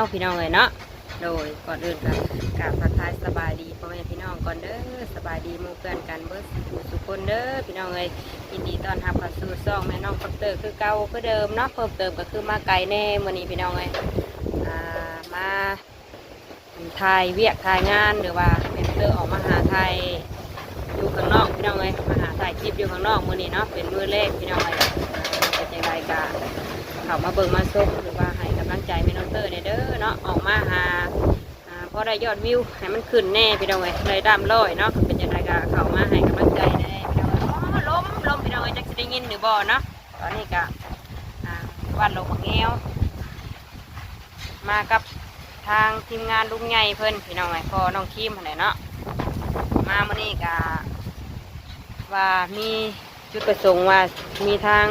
วพี่น้องเอ้ยเนาะโดยก่อนอื่นก็กราบทักทายสบายดีพ่อแม่พี่น้องก่อนเด้อสบายดีมู่เพื่อนกันเบิดสุขสุขคนเด้อพี่น้องเอ้ยยินดีต้อนรับเข้าสู่ซ่องแม่น้องคอปเตอร์คือเก่าคือเดิมเนาะเพิ่มเติมก็คือมาไกลแน่มื้อนี้พี่น้องเอ้ยอ่ามาถ่ายเวียกถ่ายงานหรือว่าแม่คอปเตอร์ออกมาหาถ่ายอยู่ข้างนอกพี่น้องเลยมาหาถ่ายคลิปอยู่ข้างนอกมือนี้เนาะเป็นมือเลขพี่น้องเลยเป็นยังไงกะเขามาเบิ่งมาส้มหรือว่าให้ำลังใจแม่น้อเตอร์เนี่ยเด้อเนาะออกมาหาอ่าพอได้ยอดวิวให้มันขึ้นแน่พี่น้องเลยเลยดำร้อยเนาะเป็นยังไงกะเขามาให้กำลังใจแน่พี่น้องเอ้ยล้มล้มพี่น้องเลยจักสิได้ยินหรือบ่เนาะตอนนี้กะอ่าวันลงมาแง้วมากับทางทีมงานลุงใหญ่เพิ่อนพี่น้องเลยพอน้องคิมหั่นแหละเนาะมาเมื่อนี้ก็ว่ามีจุดประสงค์ว่ามีทาง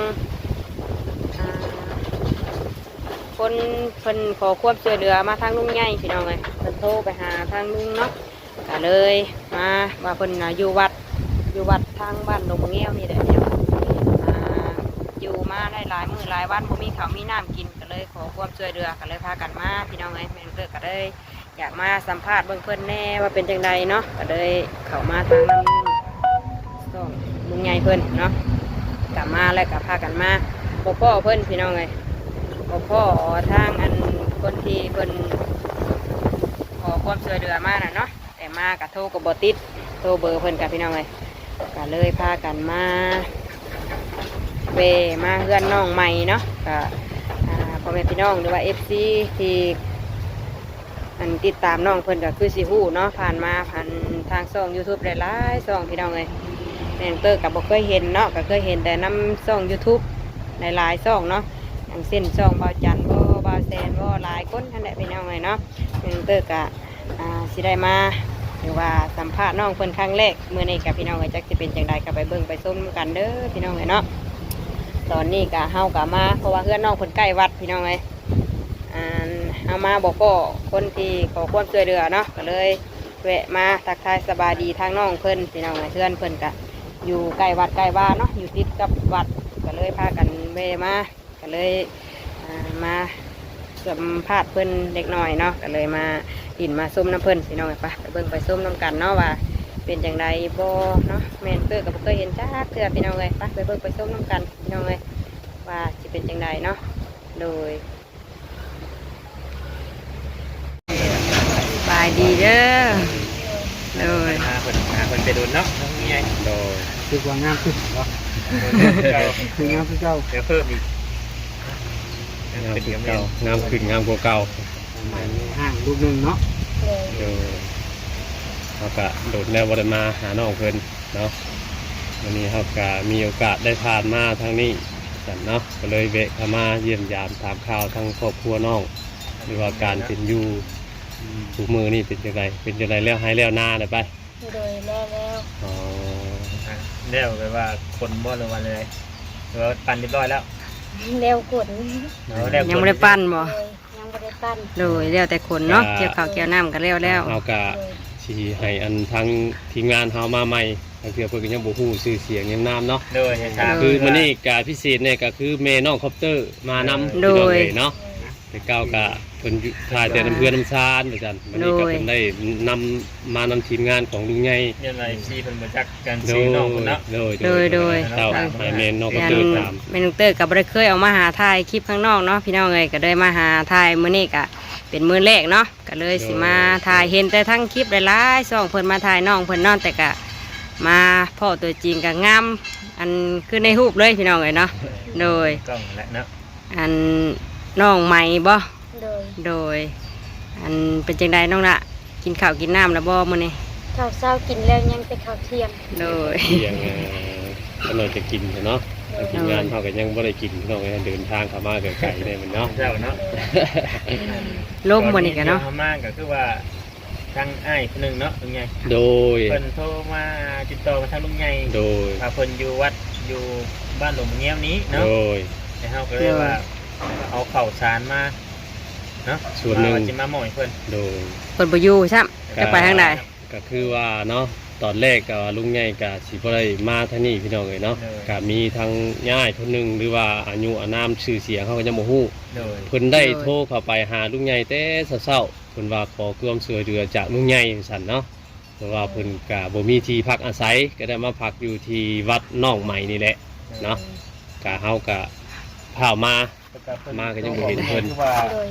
คนเพิ่นขอควบช่วยเหลือมาทางลุงใหญ่พี่น้องเลยเพิ่นโทรไปหาทางลุงเนาะก็เลยมาว่าเพิ่นอยู่วัดอยู่วัดทางบ้านดงมะเงี้ยวนี่แหละพี่น้องอยู่มาได้หลายมือหลายวันบ่มีข้าวมีน้ำกินก็เลยขอความช่วยเหลือก็เลยพากันมาพี่น้องเลยแม่นเกิดก็เลยอยากมาสัมภาษณ์เบื้องเพิ่นแน่ว่าเป็นจังใดเนาะก็เลยเข้ามาทางนั้นส่งลุงใหญ่เพิ่นเนาะกลับมาแล้วก็พากันมาพ่อพ่อเพิ่นพี่น้องไงพ่ อพ่อทางอันคนที่เพิ่นขอความช่วยเหลือมาน่ะเนาะแต่มากับโทรกับบอติดโทรเบอร์เพิ่นกับพี่น้องไงก็เลยพากันมาเวมาเพื่อนน้องใหม่เนาะก็พ่อแม่พี่น้องหรือว่าเอฟซีที่อันติดตามน้องเพิ่นก็คือสิฮู้เนาะผ่านมาผ่านทางช่อง YouTube ได้หลายช่องพี่น้องเลยแมนเตอร์กับบ่เคยเห็นเนาะก็เคยเห็นแต่น้ำช่อง YouTube หลายๆช่องเนาะ อย่างเส้นช่องบาจันทร์บ่บ่าแซนบ่หลายคนนั่นแหละพี่น้องเลยเนาะแม่นเตอร์ก็อ่าสิได้มาหรือว่าสัมภาษณ์น้องเพิ่นครั้งแรกมื้อนี้กับพี่น้องเอ้ยจักสิเป็นจังใดก็ไปเบิ่งไปชมกันเด้อพี่น้องเอ้ยเนาะตอนนี้ก็เฮาก็มาเพราะว่าเพื่อนน้องเพิ่นใกล้วัดพี่น้องเอ้ยอ่าเอามาบอกก็คนที่ขอความช่วยเหลือเนาะก็เลยแวะมาทักทายสบายดีทางน้องเพิ่นพี่น้องเพื่อนเพิ่นกะอยู่ใกล้วัดใกล้บ้านเนาะอยู่ติดกับวัดก็เลยพากันแวมา เลยอ่ามาสัมภาษณ์เพิ่นเล็กน้อยเนาะก็เลยมาดินมาส้มน้ำเพิ่นพี่น้องไปไปเบิ่งไปส้มน้ำกันเนาะว่าเป็นอย่างไรบ่เนาะแม่นเพื่อกับเคยเห็นจ้าเถื่อพี่น้องเลยไปไปเบิ่งไปส้มน้ำกันพี่น้องเลยว่าจะเป็นอย่างไรเนาะโดยบายดีเด้อเลยหาคนหาคนไปดูเนาะน้องเมียโดยคือว่างามขึ้นเหรอเก่าคืองามคือเก่าเดี๋ยวเพิ่มอีก งามเป็นขึ้นกำเนิเก่าดงามขึ้นงามกว่าเก่าหมายห้างลูกหนึ่งเนาะเดี๋ยวเขาก็โดดแนวบไดมาหาน้องเพิ่นเนาะวันนี้เขาก็มีโอกาสได้ผ่านมาทางนี้กันเนาะก็เลยเวะเข้ามาเยี่ยมยามถามข่าวทางครอบครัวน้องหรือว่าการเป็นอยู่ถูกมือนี่เป็นยังไงเป็นยังไงแล้วให้แล้วหน้าเลยไปโดยแล้วแล้วอ๋อ อะเรียกไปว่าคนบ่หรือว่าเลยหรือว่าปั่นเรียบร้อยแล้ว แล้วกดเออแล้วยังไม่ได้ปั้นบ่โดยยังไม่ได้ปั้นเลยแล้วแต่คนเนาะเกี่ยวข้าวเกี่ยวน้ำกันแล้วแล้วเขาก็โดยสีให้อันทั้งทีมงานเขามาใหม่ทางเพื่อเพื่อนก็ยังบ่ฮู้ชื่อเสียงยังน้ำเนาะโดยให้ทราบคือมันนี่การพิเศษเนี่ยก็คือเมน้องคอปเตอร์มานำโดยพี่น้องเอ๋เนาะแต่เก้ากะ เพิ่นอยู่ถ่ายแต่น้ำเพื่อนน้ำชาญเหมือนกันวันนี้ก็โดยเพิ่นได้นำมานำทีมงานของลุงใหญ่ยังไงซีเพิ่นมาจักกันโดซียน้องคนเนาะโดยโดยโดยเต้าให้เมนน้องคอปยัเตอร์ตามเมนูเตอร์กับบริเคยออกมาหาถ่ายคลิปข้างนอกเนาะพี่น้องเลยก็ได้มาหาถ่ายมื้อนี้ก็เป็นมื้อแรกเนาะก็เลยสิมาถ่ายเห็นแต่ทั้งคลิปหลายๆช่องเพิ่นมาถ่ายน้องเพิ่นนอนแต่ก็มาพ่อตัวจริงก็งามอันคือในรูปเลยพี่น้องเลยเนาะโดยกล้องและเนาะอันน้องใหม่บ่ โดยโดย อันเป็นจังใดน้องละกินข้าวกินน้ำแล้วบ่มื้อนี้ข้าวเช้ากินแล้วยังไปข้าวเที่ยง โดย เที่ยงเอ่อก็เลยจะกินเนาะทางทีมงานเขาก็ยังบ่ได้กินพี่น้องเอ้ยเดินทางเข้ามาไกลๆได้มันเนาะ เจ้าเนาะลมมื้อนี้กันเนาะ ตอมากก็คือว่าทางอ้ายคนหนึงเนาะลุงใหญ่โดย เพิ่นโทรมาติดต่อมาทางลุงใหญ่โดย ว่าเพิ่นอยู่วัดอยู่บ้านหลวงเงี้ยวนี้โดเนาะย แต่เฮาก็เลยว่าเอาข้าวสารมา เนาะส่วนหนึ่งว่าสิมาหม่อยเพิ่นโดย เพิ่นบ่อยู่ซ้ํจะไปทางใดก็คือว่าเนาะตอนแรกก็ลุงใหญ่ก็สิบ่ได้มาทางนี้พี่น้องเอ้ยเนาะเลยก็มีทางย่ายคนหนึงหรือว่าอายุอานามชื่อเสียงเขาก็ยังบ่ฮู้โดยเพิ่นได้โทรเข้าไปหาลุงใหญ่แต่เช้าๆเพิ่นว่าขอความช่วยเหลือจากลุงใหญ่จังซั่นเนาะเพราะว่าเพิ่นก็บ่มีที่พักอาศัยก็ได้มาพักอยู่ที่วัดน้องใหม่นี่แหละเนาะก็เฮาก็พามา มาก็ยังบ่เห็นเพิ่น คือว่าโดย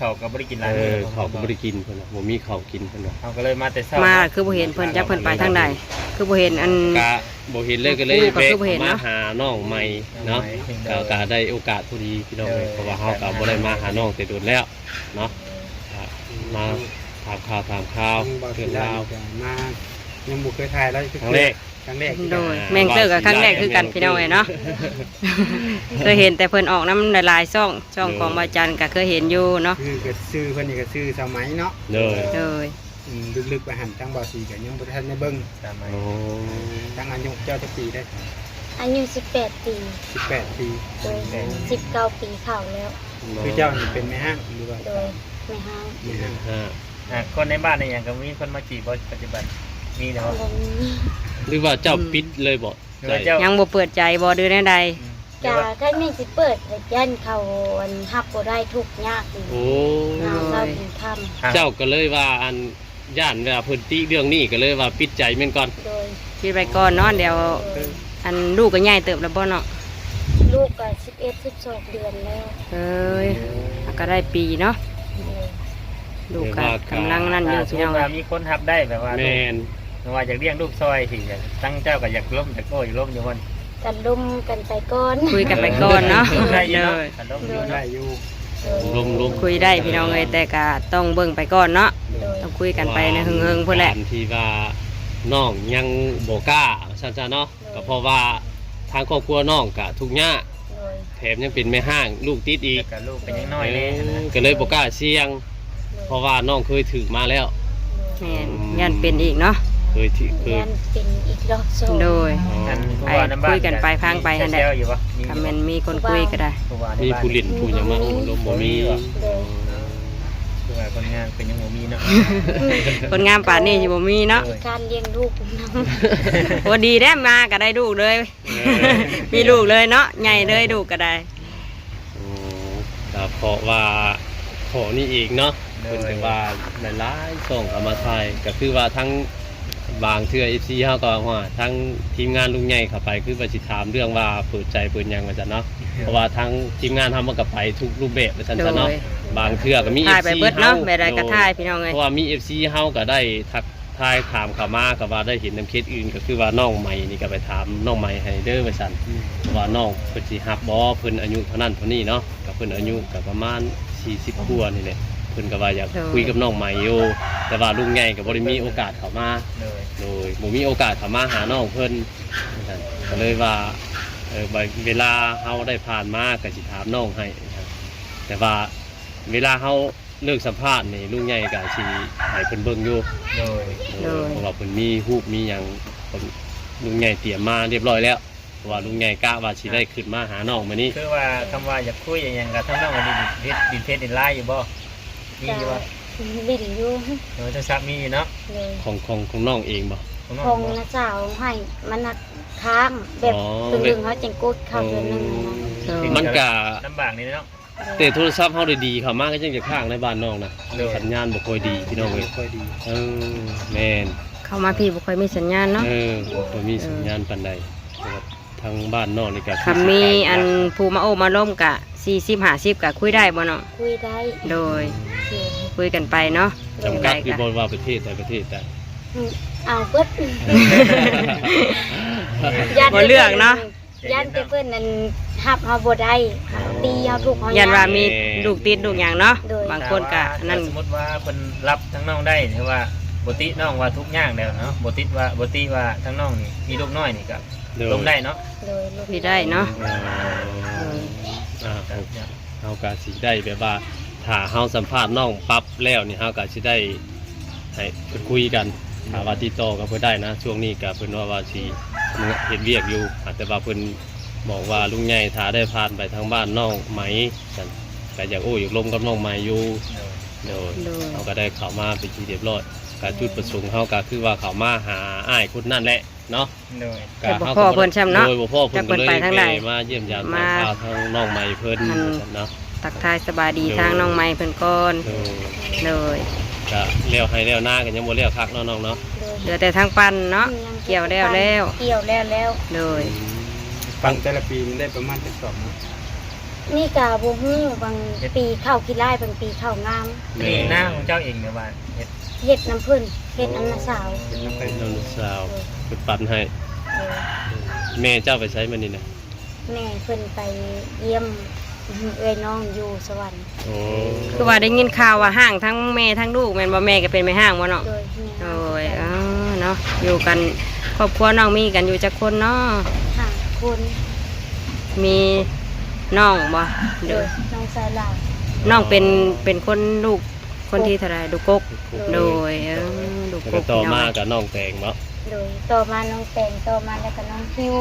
เขาก็บ่ได้กินหลายเอมื้ออเขาก็บ่ได้กินเพิ่นน่ะบ่มีข้าวกินเพิ่นว่าเขาก็เลยมาแต่เช้ามามาคือบ่เห็นเพิ่นจักเพิ่นไปทางใดคือบ่เห็นอัน กะบ่เห็นเลยก็เลยก็คือบ่เห็นมาเนาะหาน้องใหม่เนาะก็ก็ได้โอกาสพอดีพี่น้องเลยเพราะว่าเฮาก็บ่ได้มาหาน้องแต่โดนแล้วเนาะก็มาถามข่าวถามข่าวยังบ่เรื่ได้องราวจะมายังบ่เคยถ่ายแล้วครั้งแรกค รั้งแรกโดยแมงเตอร์กับครั้งแรกคือกันพี่น้องเอ้ยเนาะ เคยเห็นแต่เพิ่นออกน้ำหลายๆช่องช่องของบาจันก็เคยเห็นอยู่เนาะคือก็ซื้อเพิ่นนี่ก็ซื้อสมัยเนาะเลยเลยอืมลึกๆไปหันทางบ่อสีก็ยังบ่ทันได้เบิ่งตามมาโอ้ทางอายุเจ้าจะปีได้อายุ18 ปี 18 ปีโดย 19 ปีเข้าแล้ว คือเจ้านี่เป็นแม่ห้างหรือว่าโดยไม่ห้างแม่ห้างห้าอะคนในบ้านในอย่างก็มีคนมาจีบบ่ปัจจุบันมีแต่ว่าบ่มี หรือว่าเจ้าปิดเลยบ่หรือใจว่าเจ้า ยังบ่เปิดใจบ่ดื้อแน่ใดหรือจ้าว่าถ้าแม่สิเปิดให้ยันเขาอันฮับบ่ได้ทุกข์ยากอีกโอ้หาเช้ากินค่ำเจ้าก็เลยว่าอันย่านเวลาเพิ่นติเรื่องนี้ก็เลยว่าปิดใจแม่นก่อนโดยคิดไปก่อนเนาะเดี๋ยว โดยอันลูกก็ใหญ่เติบแล้วบ่เนาะลูกก็11 12เดือนแล้วเอ้ยก็ได้ปีเนาะโดยลูกก็กำลังนั่นอยู่สมพี่มน้องติว่ามีคนทับได้แบบว่าแม่น ว่าอยากเลี้ยงลูกซอยที่อยากตั้งเจ้าก็อยากล้มอยากโอ้อยากล้มอยู่คนกันลุมกันไปก่อนคุยกันไปก่อนเนาะได้อยู่เลเนาะยกันล้มอยู่ได้เนาะอยู่โดยลมลมคุยได้พี่น้องเอ้ยแต่ก็ต้องเบิ่งไปก่อนเนาะโดยต้องคุยกันไปในหึงๆพุ่นแหละการที่ว่าน้องยังบ่กล้าซั่นๆเนาะก็เพราะว่าทางครอบครัวน้องก็ทุกข์ยากโดยแถมยังเป็นแม่ห้างลูกติดอีกแต่กับลูกเป็นยังน้อยแน่นะ ก็เลยบอกกล้าเสี่ยงโดยเพราะว่าน้องเคยถือมาแล้ว แม่นยันเป็นอีกเนาะ เคยถือเคย ยันเป็นอีกรอบสองโดย อันไปผู้ว่าำบ้าคุยกันไปพังไปหั่นแหละเซลล์อยู่ปะถ้าแม่นมีคนคุยก็ได้ ผู้ว่าในมีบ้านผู้ลิ้นผู้หยังมาอบรมบ่มีโดยผู้ว่าคนงานเป็นยังบ่มีเนาะคนงามป่านนี้อยู่บ่มีเนาะการเลี้ยงลูกนำโอ้ดีได้มาก็ได้ลูกเลย มีลูกเลยเนาะใหญ่เลยลูกก็ได้ อ๋อแต่เพราะว่าขอนี่อีกเนาะเป็นแต่ว่าหลายๆส่งเอามาถ่ายก็คือว่าทั้ง บางเทื่อ FC เฮาก็ว่าทั้งทีมงานลุงใหญ่เข้าไปคือว่าสิถามเรื่องว่าเปิดใจเปิดหยังว่าซั่นเนาะเพราะว่าทั้งทีมงานเฮามันก็ไปทุกรูปแบบว่าซั่นโดซะเนาะยบางเทื่อก็มีถ่ายไป FC เบิดเนาะฮแบบใดก็โดถ่ายพี่น้องเอ้ยเพราะว่ามี FC เฮาก็ได้ทักทายถามเขามาก็ว่าได้เห็นน้ำเคสอื่นก็คือว่าน้องใหม่นี่ก็ไปถามน้องใหม่ให้เด้อว่าซั่นเพราะว่าน้องเพิ่นสิฮับบ่เพิ่นอายุเท่านั้นเท่านี้เนาะก็เพิ่นอายุก็ประมาณ40กว่านี่แหละ เพิ่นก็ว่าอยากคุยกับน้องใหม่อยู่แต่ว่าลุงใหญ่ก็บ่ได้มีโอกาสเข้ามาเลยโดยบ่มีโอกาสเข้ามาหาน้องเพิ่นว่าซั่นก็เลยว่าเออบัดเวลาเฮาได้ผ่านมาก็สิถามน้องให้ครับแต่ว่าเวลาเฮาเลิกสัมภาษณ์นี่ลุงใหญ่ก็สิให้เพิ่นเบิ่งอยู่เลยโดยเพราะว่าเพิ่นมีรูปมีหยังเพิ่นลุงใหญ่เตรียมมาเรียบร้อยแล้วเพราะว่าลุงใหญ่กะว่าสิได้ขึ้นมาหาน้องมื้อนี้คือว่าคำว่าอยากคุยอย่างยังกับทั้งน้องดินเพชรดินเพชรดินไล่อยู่บ่ มีอยู่บ่ลิ้นอยู่โดยโทรศัพท์มีอยู่เนาะเลยของของของน้องเองบ่ ของน้องคงบ่นะเจ้าให้มันนักค้างแบบอ๋อ ตึงๆเขาจังกุดเข้าเดือนหนึงนะโดยมันก็ลำบากนี่เนาะแต่โทรศัพท์เฮาได้ดีเข้ามาก็ยังจะข้างในบ้านน้องนะเลย สัญญาณบ่ค่อยดีพี่น้องเอ้ยค่อยดีเออแม่นเข้ามาพี่บ่ค่อยมีสัญญาณเนาะเออบ่มีสัญญาณปานใดเพราะว่า ทางบ้านนอกนี่ก็คำมีอันผู้มาโอ้มาล้มกะ40 50กะคุยได้บ่เนาะคุยได้โดยเดี๋ยวคุยกันไปเนาะจำกัดอยู่บ่ว่าประเทศใดประเทศใดเอาเบิดบ่เลือกเนาะยันแต่เพิ่นนั่นฮับเฮาบ่ได้ตีเฮาทุกเฮายันว่ายันมีลูกติดลูกหยังเนาะโดยบางคนกะแต่ว่านั่นสมมติว่าเพิ่นรับทั้งน้องได้ถือว่าบ่ติน้องว่าทุกอย่างแล้วเนาะบ่ติดว่าบ่ติว่าทั้งน้องนี่มีลูกน้อยนี่ก็ เด้อลงได้เนาะโดยลูกพี่ได้เนาะเอออ่าเอาเฮาก็สิได้แบบว่าถ้าเฮาสัมภาษณ์น้องปั๊บแล้วนี่เฮาก็สิได้ให้เพิ่นคุยกันถ้าว่าติดต่อกับเพิ่นได้นะ ช่วงนี้ก็เพิ่นว่าว่าสิเฮ็ดเวียกอยู่อาจแต่ว่าเพิ่นบอกว่าลุงใหญ่ถ้าได้ผ่านไปทางบ้านน้องไหมกันก็อยากโอ้อยากลมกับน้องไหมอยู่เออโดยโดยเราก็ได้เข้ามาเป็นที่เรียบร้อยกจุดประสงค์เฮาก็คือว่าเขามาหาอ้ายคนนั่นแหละ เนาะโดยแต่บ่พ่อเพิ่นช้ำเนาะโดยบ่พ่อเพิ่นจักเพิ่ก็นเลยไปทางใดแวะมาเยี่ยมยามมาทางข่าวทางน้องใหม่เพิ่นอันเนาะตักทายสบายดีทางน้องไม้เพิ่นก่อนโดยเลยก็เลี้ยวให้เลี้ยวหน้ากันยังบ่เลี้ยวคักเนาะน้องเนาะเหลือแต่ทางปั้นเนาะเกี่ยวแล้วแล้วเกี่ยวแล้วแล้ว เลย ฟังแต่ละปีมันได้ประมาณจักสอบเนาะนี่กะบ่ฮู้บางปีเข้าขี้ไล่บางปีเข้างามนี่หน้าของเจ้าเองเนี่ยว่าเฮ็ดเฮ็ดน้ำพึ่นเฮ็ดน้ำมะสาว เป็นน้ำไป น้องลูกสาว คือปั่นให้ เออแม่เจ้าไปใช้มันนี่นะแม่เพิ่นไปเยี่ยมเอ้ยน้องอยู่สวรรค์โอ้คือว่าได้ยินข่าวว่าห้างทั้งแม่ทั้งลูกแม่นบ่แม่ก็เป็นแม่ห้างบ่เนาะโดยแม่โอ้ยเออเนาะอยู่กันครอบครัวน้องมีกันอยู่จักคนเนาะห้าคนมีน้องบ่โดเด้อยน้องสายหลานน้องเป็นเป็นคนลูกคนที่เท่าไหรลูกกกโดยเออลูกแล้วกก็กต่อพี่น้มาองกับน้องแตงเนาะ โดยต่อมาน้องแตงต่อมาแล้วก็น้องคิว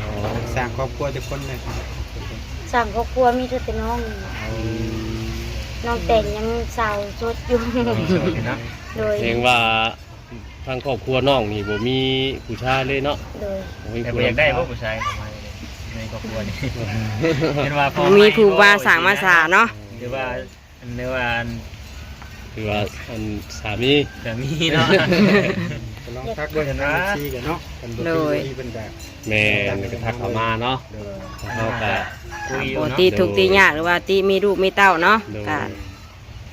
อ๋อสร้างครอบครัวจักคนเลยสามครอบครัวมีแต่น้องน้องแตงยังสาวสดอยู่สวยเนาะโดย เองว่าทางครอบครัวน้องนี่บ่มีผู้ชายเลยเนาะโดย บ่มีแต่ผู้บ่อยากได้รับพวกผู้ชายเข้ามาในครอบครัวนี่เห็นว่าพ่อมีผู้ว่าสร้างมาสาเนาะหรือว่าอันเนื้อว่าอันคือว่าอันสามี สามีเนาะ ก็ลองทักด้วยกันนะซีกันเนาะกันบ่คือที่เป็นแบบแม่นี่ก็ทักเข้ามาเนาะเด้อเฮาก็คุยอปยู่กเนาะติถูกตียากหรือว่าตีมีลูกมีเต้าเนาะโดยก็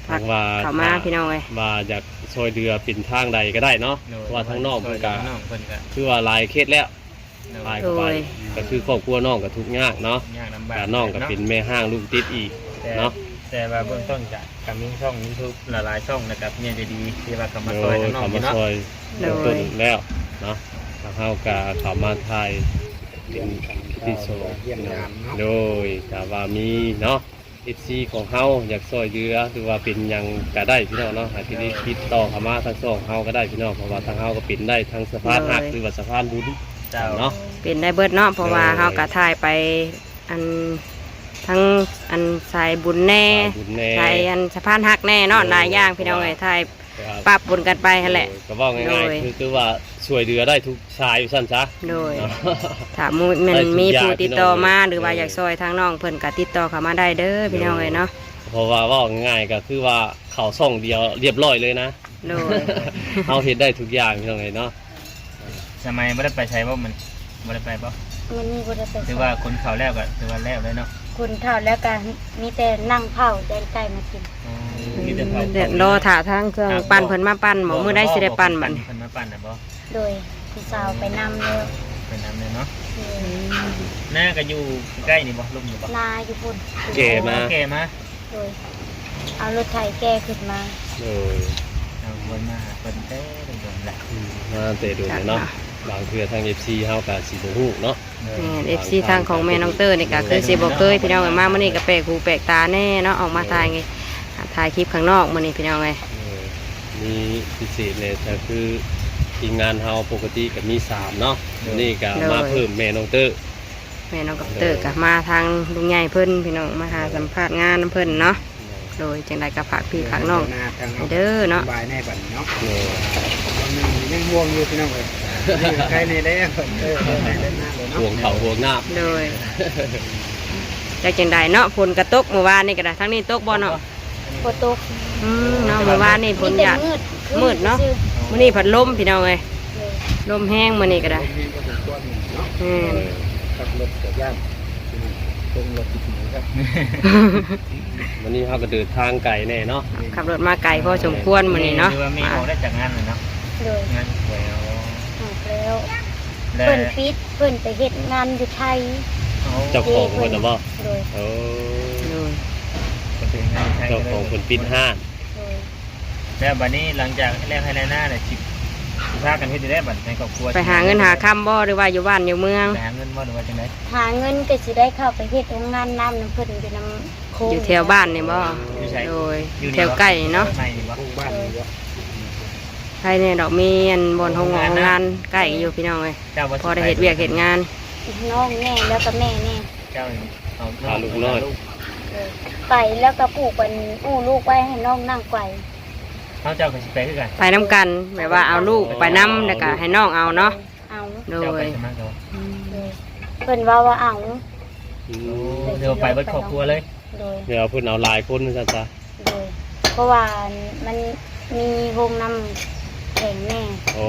ทางว่าเข้ามาพี่น้องเลยว่าอยากช่วยเดือปิ่นทางใดก็ได้เนาะเพราะว่าทางน้องเพิ่นก็ทางน้องเพิ่นก็คือว่าหลายเคสแล้วเนาะหลายเข้าไปก็คือครอบครัวน้องก็ทุกข์ยากเนาะยากลำบากการน้องก็เป็นแม่ห้างลูกติดอีกแต่เนาะ แต่ว่าเบื้องต้นจะก็มีช่อง YouTube หลายๆช่องนะครับเนี่ยจะดีที่ว่าเข้ามาโดซอยยทางน้องเขาอยู่มาเนาะช่วยโดต้นยแล้วเนาะทางเฮากาเขามาไทยเป็นที่โซเยี่ยมยามเนาะโดยถ้าว่ามีเนาะ FC ของเฮาอยากช่วยเหลือหรือว่าเป็นหยังก็ได้พี่น้องเนาะหาที่ได้ติดต่อเข้ามาทางช่องเฮาก็ได้พี่น้องเพราะว่าทางเฮาก็เป็นได้ทางสะพานหักหรือว่าสะพานบุญเจ้าเนาะ เป็นได้เบิดเนาะเพราะว่าโดยเฮากะถ่ายไปอัน ทั้งอันสายบุญแน่สายบุญแน่ สายอันสะพานหักแน่เนาะหลายอย่างพี่น้องเลยถ่ายปรับบุญกันไปหั่นแหละ ก็บอกง่ายโดย ๆคือคือว่าช่วยเหลือได้ทุกชายอยู่สั้นซะ โดยเนาะถ้ามูมันได้ทุกมีอย่างผู้ติดต่อมาพี่น้องหรือว่าโดยอยากซอยทางน้องเพิ่นก็ติดต่อเข้ามาได้เด้อพี่น้องเลยเนาะเพราะว่าเว่าง่ายๆก็คือว่าเขาส่องเดียวเรียบร้อยเลยนะ โดย เอาเห็นได้ทุกอย่างพี่น้องเลยเนาะสมัยไม่ได้ไปใช้ว่ามันไม่ได้ไปป่ะมันมีบ่ได้ไปถือว่าคนเขาแล้วก็ถือว่าแล้วเลยเนาะ คนเท่าแล้วกันมีแต่นั่งเผาแดนไก่มากินอ๋อมีแต่เขาเดี๋ยวรอถ่าทางเครื่องปั้นเพิ่นมาปั้นหมอมือได้สิได้ปั้นบัดนี้เพิ่นมาปั้นนะบ่โดยพี่สาวไปนำเลยเป็นน้ำเลยเนาะโดยหน้าก็อยู่ใกล้นี่บ่ลมอยู่บ่นาอยู่พุ่นเก๋มาโอเคมาโดยเอารถไถแก้ขึ้นมาโดยเอาวนมาหาเพิ่นเต้เดินๆแหละอืมมาเตะดูเนาะ บางเทื่อทาง FC เฮาก็สิบ่ฮู้เนาะแม่เอฟซีทางของแม่น้องเตอร์นี่ก็คือสิบ่เคยพี่น้องเอ้ยมามื้อนี้ก็แปลกหูแปลกตาแน่เนาะออกมาถ่ายไงถ่ายคลิปข้างนอกมื้อนี้พี่น้องเอ้ยเออมีพิเศษเลยแต่คือทีมงานเฮาปกติก็มีสามเนาะวันนี้ก็มาเพิ่มแม่น้องเตอร์แม่น้องกับเตอร์ก็มาทางลุงใหญ่เพิ่นพี่น้องมาหาสัมภาษณ์งานนำเพิ่นเนาะโดยจังไดก็ฝากพี่ฝากน้องหน้าทางให้เด้อเนาะบายแน่บัดนี้เนาะเออคนหนึง ยังห่วงอยู่พี่น้องเอ้ยนี่ก็ใกล้ในแล้วเออใกล้ในหน้าเลยเนาะห่วงเขาห่วงหน้าโดยจากจังใดเนาะฝนกระตกเมื่อวานนี่ก็ได้ทั้งนี้ตกบ่เนาะโปตกอืมเนาะเมื่อวานนี่ฝนมีแต่หยาดมืดมืดเนาะซื่อมื้อนี้พัดลมพี่น้องเอ้ยๆเลยลมแห้งมื้อนี้ก็ได้เห็นก็ถึงตัวหนึ่งเนาะอืมขับรถกับย่านตรงรถติดหนูครับวันนี้เขาก็เดินทางไกลแน่เนาะขับรถมาไกลพอสมควรมื้อนี้เนาะหรือว่ามีออกได้จากงานเลยเนาะ เลยงานสวยเอาออกแล้วและเพิ่นปิดเพิ่นไปเฮ็ดงานอยู่ไทยเอาเจ้าของคนนะบ่โดยโอ้โดยเป็นงานใช้เจ้าของคนปิดห้านโดยแล้วบัดนี้หลังจากแรกให้แลหน้าเนี่ยสิสิพากันเฮ็ดได้บัดในครอบครัวไปหาเงินหาคำบ่หรือว่าอยู่บ้านอยู่เมือง ไปหาเงินบ่หรือว่าจังได๋หาเงินก็สิได้เข้าไปเฮ็ดโรงงานน้ำน้ำเพิ่นอยู่น้ำโคงอยู่แถวบ้านนี่บ่ อยู่ไสโดย อยู่แถวใกล้เนาะในนี่บ่ห้องบ้านนี่วะภายในดอกมีอันบนห้องงานใกล้อยู่พี่น้องเอ้ยเจ้าบ่พอได้เฮ็ดเวียกเฮ็ดงานน้องแน่แล้วก็แม่แน่เจ้าเอาพาลูกน้อยเลยไปแล้วก็ปลูกเป็นอู้ลูกไว้ให้น้องนั่งไกวโเขาเจ้าก็สิไปคือกันไปน้ำกันแบบว่าเอาลูกไปน้ำแล้วก็ให้น้องเอาเนาะเอาโดเจ้าไปยสมัครเจ้าเลยเพิ่นว่าว่าเอาอืมเดี๋ยวไปเบิดครอบครัวเลยโดยเดี๋ยวเพิ่นเอาหลายคนนะจ๊ะจ้ะโดยเพราะว่ามันมีวงน้ำ แข่งแน่โอ้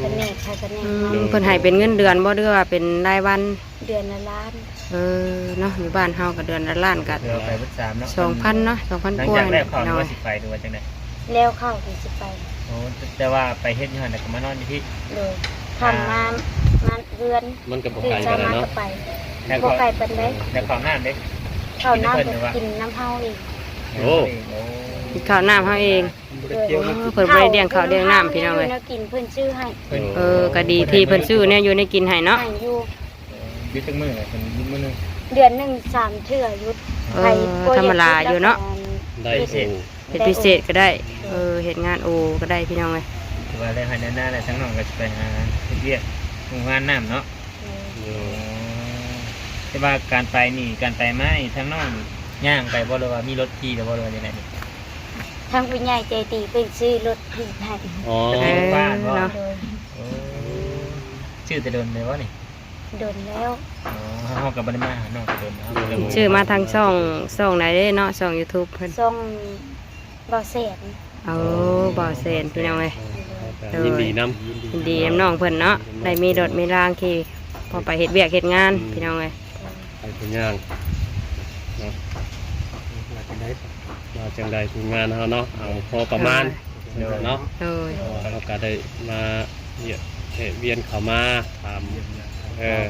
เป็นแน่ใครเป็นแน่อืมามเพิ่นให้เป็นเงินเดือนบ่เดือว่าเป็นรายวัน เดือนละล้านเออเนาะอยู่บ้านเฮาก็เดือนละล้านก็เดี๋ยวไปเบิดสามเนาะสองพันเนาะสองพันหลังกว่าจากแรกเขาเนาะว่าสิไปดูว่าจังไดแล้วเข้าถึงสิไปโอ้แต่ว่าไปเฮ็ดอยู่หั่นน่ะก็มานอนอยู่ที่โดยทำมามาเดือนมันก็บ่ตื่ไกนลเช้ากันมาเนาะก็ไปแล้วบ่ก็ไก่เป็นได้แล้วของน้ำเด้เข้าน้ำกิก็นเพิ่นหรือว่ากินน้ำเฮาเองโอ้โอ้ กินข้าวน้ำเฮาเองบ่ ได้เกี่ยวเอกับอเพิ่นบ่ได้เลี้ยงข้าวเลี้ยงน้ำพี่น้องเอ้ยเกินเพิ่นชื่อให้เพิ่นเออก็ดีที่เพิ่นซื้อเนี่ยอยู่ในกินให้เนาะให้อยู่ยึดจังมือเลยเพิ่นยึดมือหนึงเดือนหนึ่งสามเทื่อหยุดเออธรรมดาอยู่เนาะได้พิเศษโอ้เฮ็ดพิเศษก็ได้ เออเฮ็ดงานโอก็ได้พี่น้องเอ้ยถือว่าได้ให้หน้าๆแล้วทั้งน้องก็สิไปหาเฮ็ดเวียกงานน้ำเนาะโอ้แต่ว่าการไปนี่การไปไม่ทั้งน้องย่างไปบ่เลยว่ามีรถขี่หรือบ่เลยว่าจังไดนี่ ทางผู้ใหญ่ใจดีเป็นซื้อรถให้ให้อ๋อเออบ้านบ่เนาะโดยโอ้ชื่อแต่เดินเลยว่านี่โดนแล้วอ๋อเฮากับบ่ได้มาหาน้องแต่เดินเนาะเดินชื่อมาทางช่องช่องไหนเด้เนาะช่อง YouTube เพิ่นซ่องบ่แสนเอาบ่เซนพี่น้องเอ้ยเออยินดีนํยินดีน้ำน้องเพิ่นเนาะได้มีรถมีรางขี่พอไปเฮ็ดเวียกเฮ็ดงานพี่น้องเอ้ยไปเป็นย่างเนาะว่าจัง ได๋มาจังใดทีมงานเฮาเนาะเอาพอประมาณเนาะเอ้ยเราก็ได้มาเหยียบเหตุเวียนเข้ามาถามเออ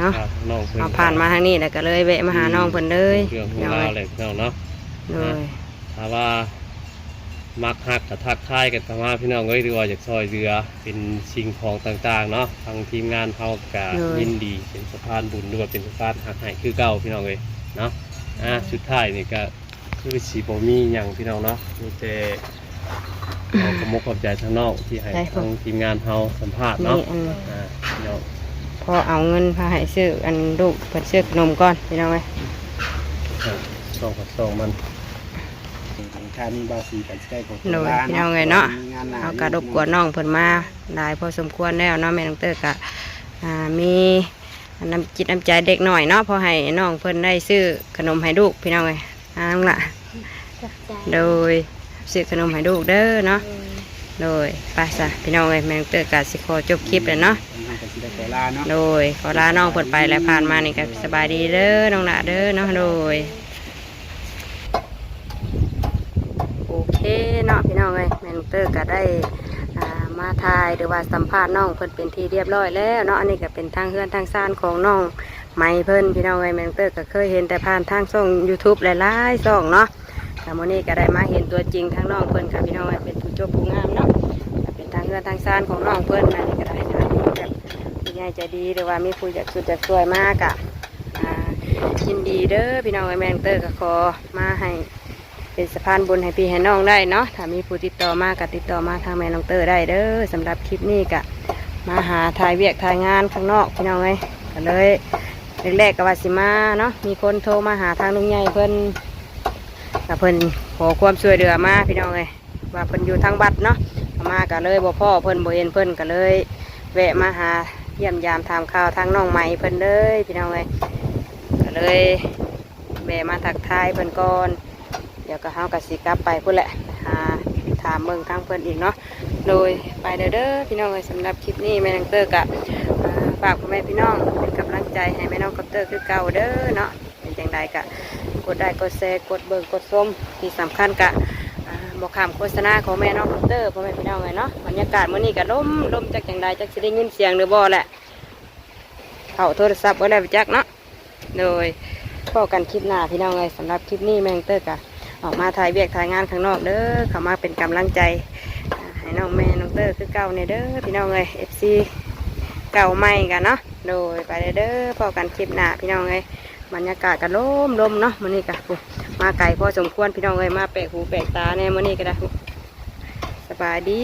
เนาะครับน้องเพิ่นเอาผ่านมาทางนี้แล้วก็เลยแวะมาหาน้องเพิ่นเลยเรื่องขอพี่งน้องเราเอ้ยเลยน้องเนาะโดยถ้าว่ามักฮักกับทักทายกันเข้ามาพี่น้องเอ้ยหรือว่าอยากซอยเรือเป็นสิ่งของต่างๆเนาะทางทีมงานเขาก็ยินดีเป็นสะพานบุญหรือว่าเป็นสะพานหักให้คือเก่าพี่น้องเอ้ยเนาะอะสุดท้ายนี่ก็ คือสีบ่มีหยังพี่น้องเนาะมีแต่เอาขอบมกขอบใจทางนอกที่ให้ทางทีมงานเขาสัมภาษณ์นี่เนาะอันอ่าเดี๋ยวพอเอาเงินพาให้ซื้ออันลูกเพิ่นซื้อขนมก่อนพี่น้องเอ้ยอ่าส่องกับส่องมันถ้ามีบาสีกันใกล้ของโดยพี่น้องเอ้ยเนาะมีงานหน้เอากระดบกวนน้องเพิ่นมาหลายพอสมควรแล้วเนาะแม่น้องเตอร์ก็อ่ามีน้ำจิตน้ำใจเด็กหน่อยเนาะพอให้น้องเพิ่นได้ซื้อขนมให้ลูกพี่น้องเอ้ย อ้างละจับใจโดยซื้อขนมให้ลูกเด้อเนาะ โดยโดยไปซะพี่น้องเอ้ยแม่น้องเตอร์ก็สิขอจบคลิปเลยเนาะทางกันสิได้ขอลาเนาะโดยขอลาน้องเพิ่นไปแล้วผ่านมานี่ก็สบายดีเด้อน้องละเด้อเนาะโดยโอเคเนาะพี่น้องเอ้ยแม่น้องเตอร์ก็ได้อ่ามาทายหรือว่าสัมภาษณ์น้องเพิ่นเป็นที่เรียบร้อยแล้วเนาะอันนี้ก็เป็นทางเฮือนทางซ่านของน้อง ไหมเพิ่นพี่น้องเอ้แม่น้องเตอร์ก็เคยเห็นแต่ผ่านทางช่อง YouTube หลายๆช่องเนาะแต่มื้อนี้ก็ได้มาเห็นตัวจริงทางน้องเพิ่นค่ะพี่น้องเอ้เป็นผู้จบผู้งามเนาะเป็นทางเฮือนทางซ่านของน้องเพิ่นอันนี้ก็ได้ทางแบบผู้ใหญ่ใจดีหรือว่ามีผู้อยากสุดอยากสวยมากอะอ่ายินดีเด้อพี่น้องไอแมงเตอร์ก็ขอมาให้เป็นสะพานบุญให้พี่ให้น้องได้เนาะถ้ามีผู้ติดต่อมาก็ติดต่อมาทางแมนองเตอร์ได้เด้อสำหรับคลิปนี้ก็มาหาถ่ายเวียกถ่ายงานข้างนอกพี่น้องไงก็เลย แรกๆก็ว่าสิมาเนาะมีคนโทรมาหาทางลุงใหญ่เพิ่นกับเพิ่นขอความช่วยเหลือมาพี่น้องไงว่าเพิ่นอยู่ทางบัดเนาะมาก็เลยบ่พ่อเพิ่นบ่เห็นเพิ่นก็เลย แวะมาหาเยี่ยมยามถามข่าวทางน้องใหม่เพิ่นเลยพี่น้องเลยก็เลยแวะมาทักทายเพิ่นก่อนเดี๋ยวก็เฮาก็สิกลับไปพุ่นแหละหาถามเบิ่งทางเพิ่นอีกเนาะโดยไปเด้อเด้อพี่น้องเลยสำหรับคลิปนี้แม่นังเตอร์กะ ฝากพ่อแม่พี่น้องเป็นกำลังใจให้แม่น้องกับเตอร์คือเก่าเด้อเนาะเป็นจังใดกะกดได้กดแชร์กดเบิ่งกดส้มที่สำคัญกะบอกคำโฆษณาของแม่น้องคอปเตอร์พ่อแม่พี่น้องเลยเนาะบรรยากาศมื้อนี้ก็ลมลมจากอย่างใดจักสิได้ยินเสียงหรือบ่แหละเข้าโทรศัพท์ไว้แล้วจักเนาะโดยพอกันคลิปหน้าพี่น้องเลยสำหรับคลิปนี้แม่งเตอร์ก็ออกมาถ่ายเวียกถ่ายงานข้างนอกเด้อเข้ามาเป็นกำลังใจให้น้องแม่น้องเตอร์คือเก่าในเด้อพี่น้องเลย FC เก่าใหม่กันเนาะโดยไปเด้อพอกันคลิปหน้าพี่น้องเลยบรรยากาศกันลมลมเนาะมื้อนี้ก็มาไกลพอสมควรพี่น้องเลยมาแปลกหูแปลกตาแน่มื่อนี้ก็ได้สบายดี